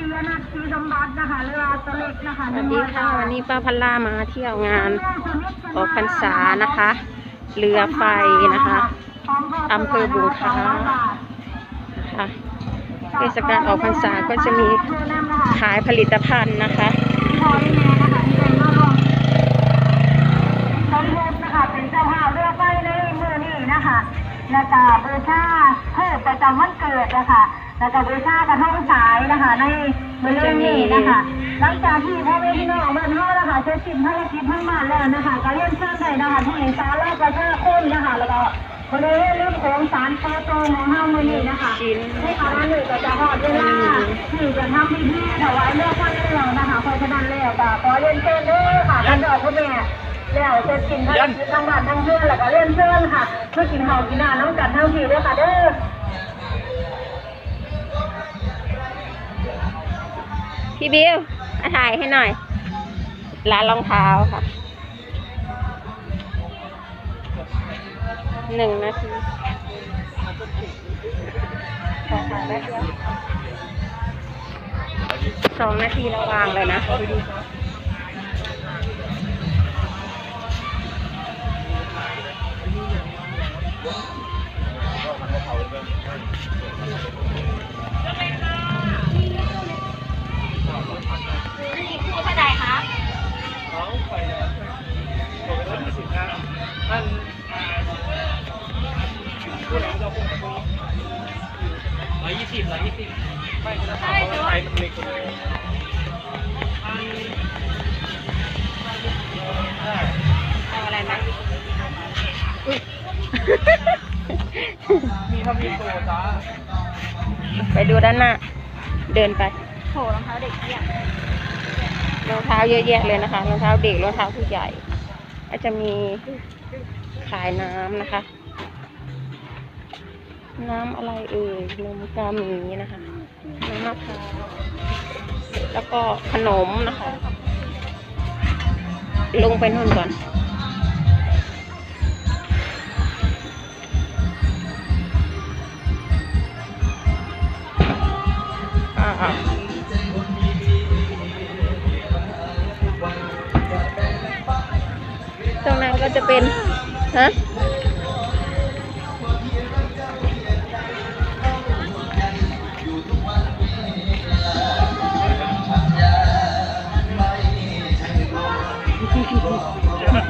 ปียนัทศรีสมบัตินะคะเรือตัวเล็กนะคะสวัสดีค่ะวันนี้ป้าพัลล่ามาเที่ยวงานออกพรรษานะคะ เรือไฟนะคะอำเภอบุงค้าค่ะเทศกาลออกพรรษาก็จะมีขายผลิตภัณฑ์นะคะพอได้แม่นะคะที่ได้มาร่วมสมทบนะคะเป็นเจ้าภาพเรือไฟในมือนี้นะคะแล้วก็บูชาเพื่อ ประจำวันเกิดนะคะแล้วก็บูชากระทงสายนะคะในบริเวณนี้นะคะ หลังจากที่พ่อแม่พี่น้องบ้านเฮานะคะเสร็จสิ้นภารกิจทั้งบ้านแล้วนะคะก็เรียนเชิญได้นะคะที่ศาลาประชาคมนะคะแล้วก็บริเวณริมโขงสารโตโตของเฮามื้อนี้นะคะชิ้คณะนี้ก็จะฮอดเวลาที่จะทำพิธีถวายเลือดข้างแล้วนะคะเพราะฉะนั้นแล้วก็ขอเรียนเชิญเด้อค่ะท่านดอกพ่อแม่แล้วเสร็จสิ้นภารกิจทั้งบ้านทั้งเรือนแล้วก็เรียนเชิญค่ะเพื่อกินข้าวกินน้ำน้ำกันทั้งทีเด้อค่ะเด้อ พี่บิวมาถ่ายให้หน่อย ร้านรองเท้าค่ะหนึ่งนาทีขอถ่ายแป๊บเดียวสองนาทีระวางเลยนะ ร้อยยี่สิบร้อยยี่สิบไม่ก็ได้เพราะว่าไซส์มันเล็กกว่านี้เอาอะไรไหมมีเท่ามีโตจ้าไปดูด้านหน้า เดินไปโหรองเท้าเด็กเนี่ยรองเท้าเยอะแยะเลยนะคะรองเท้าเด็กรองเท้าผู้ใหญ่ก็จะมี ขายน้ำนะคะ น้ำอะไรเอ่ยนมกาหมีนะคะ น้ำมะพร้าวแล้วก็ขนมนะคะ ลงไปนู่นก่อนอ่า ก็จะเป็น ฮะ